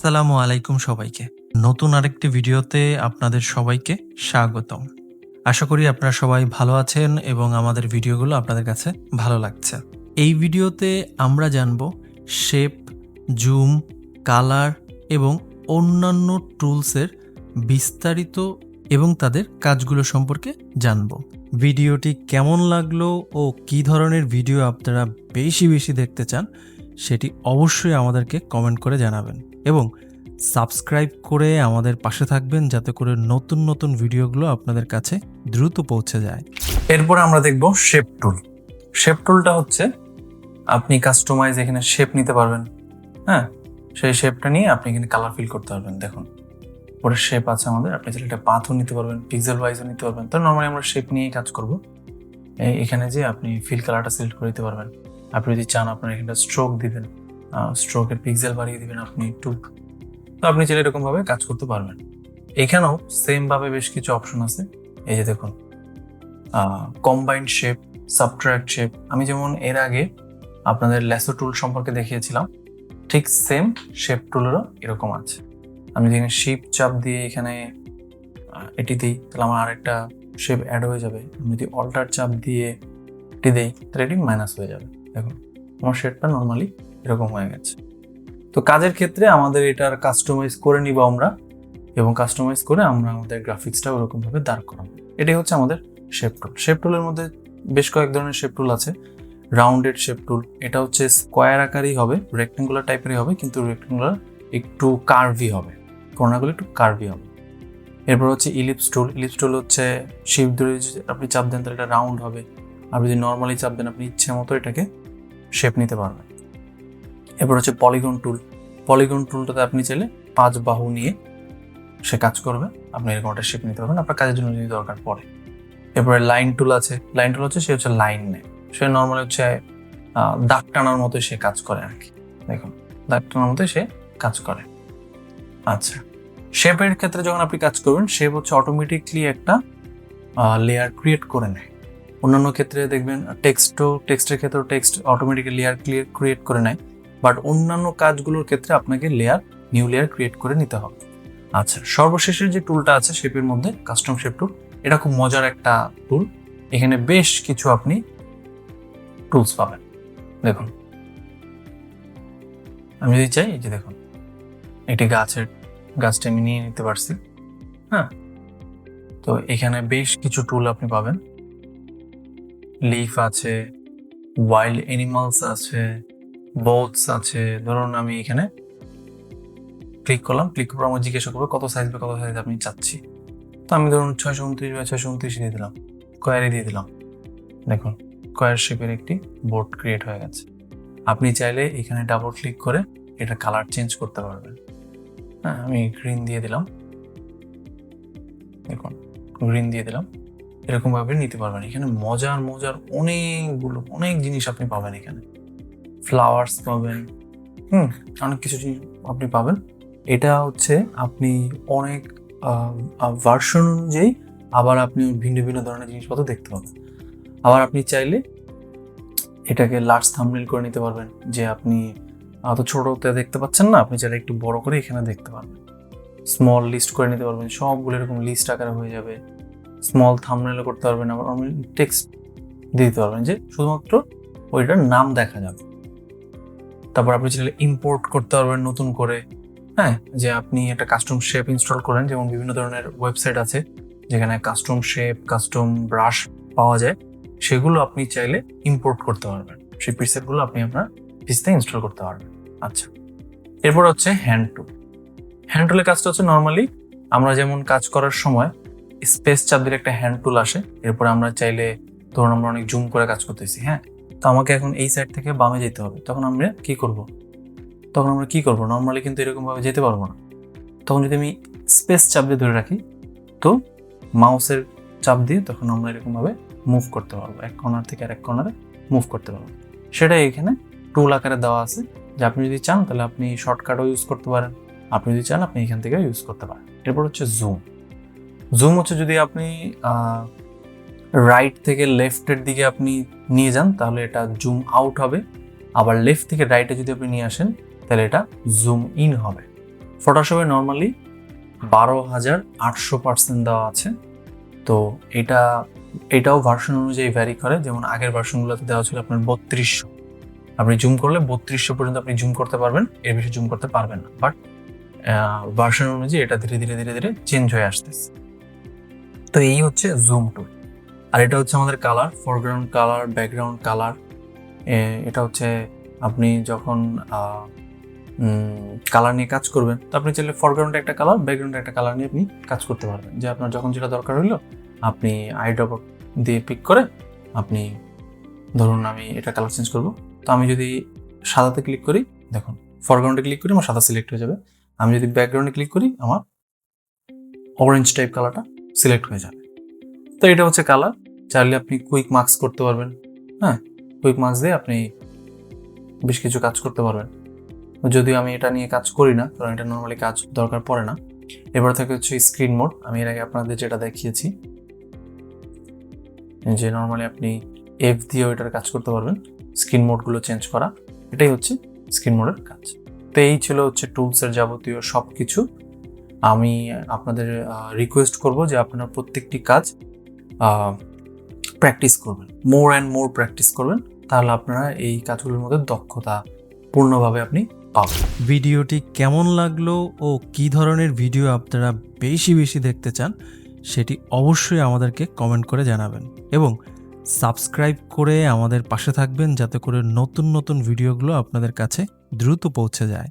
আসসালামু আলাইকুম সবাইকে। নতুন আরেকটি ভিডিওতে আপনাদের সবাইকে স্বাগতম। আশা করি আপনারা সবাই ভালো আছেন এবং আমাদের ভিডিওগুলো আপনাদের কাছে ভালো লাগছে। এই ভিডিওতে আমরা জানব শেপ, জুম, কালার এবং অন্যান্য টুলসের বিস্তারিত এবং তাদের কাজগুলো সম্পর্কে জানব। ভিডিওটি কেমন লাগল ও কী ধরনের ভিডিও আপনারা বেশি বেশি দেখতে চান সেটি অবশ্যই আমাদেরকে কমেন্ট করে জানাবেন এবং সাবস্ক্রাইব করে আমাদের পাশে থাকবেন যাতে করে নতুন নতুন ভিডিওগুলো আপনাদের কাছে দ্রুত পৌঁছে যায়। এরপর আমরা দেখব শেপ টুল শেপ টুলটা হচ্ছে আপনি কাস্টমাইজ এখানে শেপ নিতে পারবেন। হ্যাঁ? সেই শেপটা নিয়ে আপনি এখানে কালার ফিল করতে পারবেন। দেখুন পরে শেপ আছে আমাদের। আপনি চাইলে একটা পাথও নিতে পারবেন পিক্সেল ওয়াইজও নিতে পারবেন। তো নর্মালি আমরা শেপ নিয়েই কাজ করব। এখানে যে আপনি ফিল কালারটা সিলেক্ট করে দিতে পারবেন। আপনি যদি চান আপনার এখানটা স্ট্রোক দিবেন স্ট্রোকের পিক্সেল বাড়িয়ে দিবেন আপনি একটু, তো আপনি চাইলে এরকমভাবে কাজ করতে পারবেন। এখানেও সেম ভাবে বেশ কিছু অপশন আছে। এই যে দেখুন কম্বাইন্ড শেপ সাবট্রাক্ট শেপ আমি যেমন এর আগে আপনাদের ল্যাসো টুল সম্পর্কে দেখিয়েছিলাম, ঠিক সেম শেপ টুলেরও এরকম আছে। আমি যদি শিপ চাপ দিয়ে এখানে এটি দিই, তাহলে আমার আরেকটা শেপ অ্যাড হয়ে যাবে। আমি যদি অল্টার চাপ দিয়ে এটি দিই, তাহলে এটি মাইনাস হয়ে যাবে। দেখুন, আমার শেপটা নর্মালি এরকম হয়ে গেছে। তো কাজের ক্ষেত্রে আমাদের এটার কাস্টমাইজ করে নিব আমরা এবং কাস্টমাইজ করে আমরা আমাদের গ্রাফিক্সটা ওরকমভাবে দাঁড় করাবো। এটাই হচ্ছে আমাদের শেপ টুল শেপ টুলের মধ্যে বেশ কয়েক ধরনের শেপ টুল আছে। রাউন্ডেড শেপ টুল এটা হচ্ছে স্কোয়ার আকারই হবে রেক্টেঙ্গুলার টাইপেরই হবে, কিন্তু রেক্টেঙ্গুলার একটু কার্ভি হবে। কর্নারগুলো একটু কার্ভি হবে। এরপর হচ্ছে ইলিপস টুল ইলিপস টুল হচ্ছে শিপ ধরে আপনি চাপ দেন তাহলে এটা রাউন্ড হবে। আর যদি নর্মালি চাপ দেন, আপনি ইচ্ছে মতো এটাকে শেপ নিতে পারবেন এরপর হচ্ছে পলিগন টুল পলিগন টুলটাতে আপনি চাইলে পাঁচ বাহু নিয়ে সে কাজ করবে। আপনি এরকম একটা শেপ নিতে পারবেন। আপনার কাজের জন্য যদি দরকার পড়ে। এরপরে লাইন টুল আছে। লাইন টুল হচ্ছে সে হচ্ছে লাইন নেয়। সে নর্মালি হচ্ছে দাগ টানার মতো সে কাজ করে আর কি। দেখুন, দাগ টানার মতো সে কাজ করে। আচ্ছা শেপের ক্ষেত্রে যখন আপনি কাজ করবেন শেপ হচ্ছে অটোমেটিকলি একটা লেয়ার ক্রিয়েট করে নেয়। অন্যান্য ক্ষেত্রে দেখবেন টেক্সটও টেক্সটের ক্ষেত্রেও text automatically layer clear create করে নেয়। বাট অন্যান্য কাজগুলোর ক্ষেত্রে আপনাকে লেয়ার নিউ লেয়ার ক্রিয়েট করে নিতে হবে। আচ্ছা সর্বশেষের যে টুলটা আছে শেপের মধ্যে কাস্টম শেপ টুল এটা খুব মজার একটা টুল এখানে বেশ কিছু আপনি টুলস পাবেন। দেখুন। আমি যদি চাই, এই যে দেখুন এটি গাছের গাছটা আমি নিয়ে নিতে পারছি। হ্যাঁ? তো এখানে বেশ কিছু টুল আপনি পাবেন। লিফ আছে ওয়াইল্ড অ্যানিমালস আছে বোটস আছে। ধরুন আমি এখানে ক্লিক করলাম ক্লিক করার আমার জিজ্ঞাসা করব কত সাইজ বা কত সাইজ আপনি চাচ্ছি। তো আমি ধরুন ছয়শো উনত্রিশ বা ছয়শো উনত্রিশ দিয়ে দিলাম স্কোয়ারে দিয়ে দিলাম। দেখুন স্কোয়ার শেপের একটি বোর্ড ক্রিয়েট হয়ে গেছে। আপনি চাইলে এখানে ডাবল ক্লিক করে এটা কালার চেঞ্জ করতে পারবেন। হ্যাঁ আমি গ্রিন দিয়ে দিলাম। দেখুন গ্রিন দিয়ে দিলাম। এরকমভাবে নিতে পারবেন। এখানে মজার মজার অনেকগুলো, অনেক জিনিস আপনি পাবেন এখানে। ফ্লাওয়ার্স পাবেন। হুম, অনেক কিছু জিনিস আপনি পাবেন। এটা হচ্ছে আপনি অনেক ভার্সন অনুযায়ী আবার আপনি ভিন্ন ভিন্ন ধরনের জিনিসপত্র দেখতে পাবেন। আবার আপনি চাইলে এটাকে লার্জ থাম্বনেল করে নিতে পারবেন যে আপনি অত ছোটোতে দেখতে পাচ্ছেন না, আপনি চাইলে একটু বড় করে এখানে দেখতে পারবেন। স্মল লিস্ট করে নিতে পারবেন। সবগুলো এরকম লিস্ট আকারে হয়ে যাবে। স্মল থাম্বনেলও করতে পারবেন, আবার টেক্সট দিয়ে দিতে পারবেন যে শুধুমাত্র ওইটার নাম দেখা যাবে। তারপর আপনি চাইলে ইম্পোর্ট করতে পারবেন নতুন করে। হ্যাঁ যে আপনি একটা কাস্টম শেপ ইনস্টল করেন, যেমন বিভিন্ন ধরনের ওয়েবসাইট আছে, যেখানে কাস্টম শেপ কাস্টম ব্রাশ পাওয়া যায়, সেগুলো আপনি চাইলে ইম্পোর্ট করতে পারবেন। সেই প্রিসেটগুলো আপনি আপনার পিসতে ইনস্টল করতে পারবেন। আচ্ছা এরপর হচ্ছে হ্যান্ড টুল হ্যান্ড টুলের কাজটা হচ্ছে নর্মালি আমরা যেমন কাজ করার সময় স্পেস চাপ একটা হ্যান্ড টুল আসে। এরপরে আমরা চাইলে, ধরুন আমরা অনেক জুম করে কাজ করতেছি হ্যাঁ? তো আমাকে এখন এই সাইড থেকে বামে যেতে হবে। তখন আমরা কি করব? তখন আমরা কি করব? নর্মালি কিন্তু এরকম ভাবে যেতে পারব না। তখন যদি আমি স্পেস চাপ দিয়ে ধরে রাখি, তো মাউসের চাপ দিয়ে তখন আমরা এরকম ভাবে মুভ করতে পারব। এক কর্নার থেকে আর এক কর্নারে মুভ করতে পারব। সেটাই এখানে টুল আকারে দেওয়া আছে। যে আপনি যদি চান, তাহলে আপনি শর্টকাটও ইউজ করতে পারেন। আপনি যদি চান, আপনি এখান থেকে ইউজ করতে পারেন। এরপর হচ্ছে জুম জুম হচ্ছে যদি আপনি রাইট থেকে লেফটের দিকে আপনি নিয়ে যান, তাহলে এটা জুম আউট হবে। আবার লেফট থেকে রাইটে যদি আপনি নিয়ে আসেন, তাহলে এটা জুম ইন হবে। ফটোশপে নর্মালি বারো হাজার আটশো পার্সেন্ট দেওয়া আছে। তো এটা, এটাও ভার্সন অনুযায়ী ভ্যারি করে। যেমন আগের ভার্সনগুলোতে দেওয়া ছিল আপনার বত্রিশশো। আপনি জুম করলে বত্রিশশো পর্যন্ত আপনি জুম করতে পারবেন, এর বেশি জুম করতে পারবেন না। বাট ভার্সন অনুযায়ী এটা ধীরে ধীরে ধীরে ধীরে চেঞ্জ হয়ে আসতেছে। তো এই হচ্ছে জুম টুল আর এটা হচ্ছে আমাদের colour foreground colour background colour এটা হচ্ছে আপনি যখন কালার নিয়ে কাজ করবেন, তো আপনি চাইলে ফরগ্রাউন্ডে একটা কালার ব্যাকগ্রাউন্ডে একটা কালার নিয়ে আপনি কাজ করতে পারবেন। যে আপনার যখন যেটা দরকার হইল, আপনি আইড্রপ দিয়ে পিক করে আপনি, ধরুন আমি এটা কালার চেঞ্জ করব, তো আমি যদি সাদাতে ক্লিক করি, দেখুন ফরগ্রাউন্ডে ক্লিক করি, আমার সাদা সিলেক্ট হয়ে যাবে। আমি যদি ব্যাকগ্রাউন্ডে ক্লিক করি, আমার অরেঞ্জ টাইপ কালারটা সিলেক্ট হয়ে যাবে। তো এটা হচ্ছে কালার। চাইলে আপনি কুইক মার্কস করতে পারবেন। হ্যাঁ কুইক মার্কস দিয়ে আপনি বেশ কিছু কাজ করতে পারবেন। যদিও আমি এটা নিয়ে কাজ করি না, কারণ এটা নর্মালি কাজ দরকার পড়ে না। এবার থেকে হচ্ছে স্ক্রিন মোড আমি এর আগে আপনাদের যেটা দেখিয়েছি, যে নর্মালি আপনি এফ দিয়েও এটার কাজ করতে পারবেন। স্ক্রিন মোডগুলো চেঞ্জ করা, এটাই হচ্ছে স্ক্রিন মোডের কাজ। তো এই ছিল হচ্ছে টুলসের যাবতীয় সব কিছু আমি আপনাদের রিকোয়েস্ট করব যে আপনারা প্রত্যেকটি কাজ প্র্যাকটিস করবেন। মোর অ্যান্ড মোর প্র্যাকটিস করবেন, তাহলে আপনারা এই কাজগুলোর মধ্যে দক্ষতা পূর্ণভাবে আপনি পাবেন। ভিডিওটি কেমন লাগল ও কি ধরনের ভিডিও আপনারা বেশি বেশি দেখতে চান, সেটি অবশ্যই আমাদেরকে কমেন্ট করে জানাবেন। এবং সাবস্ক্রাইব করে আমাদের পাশে থাকবেন, যাতে করে নতুন নতুন ভিডিওগুলো আপনাদের কাছে দ্রুত পৌঁছে যায়।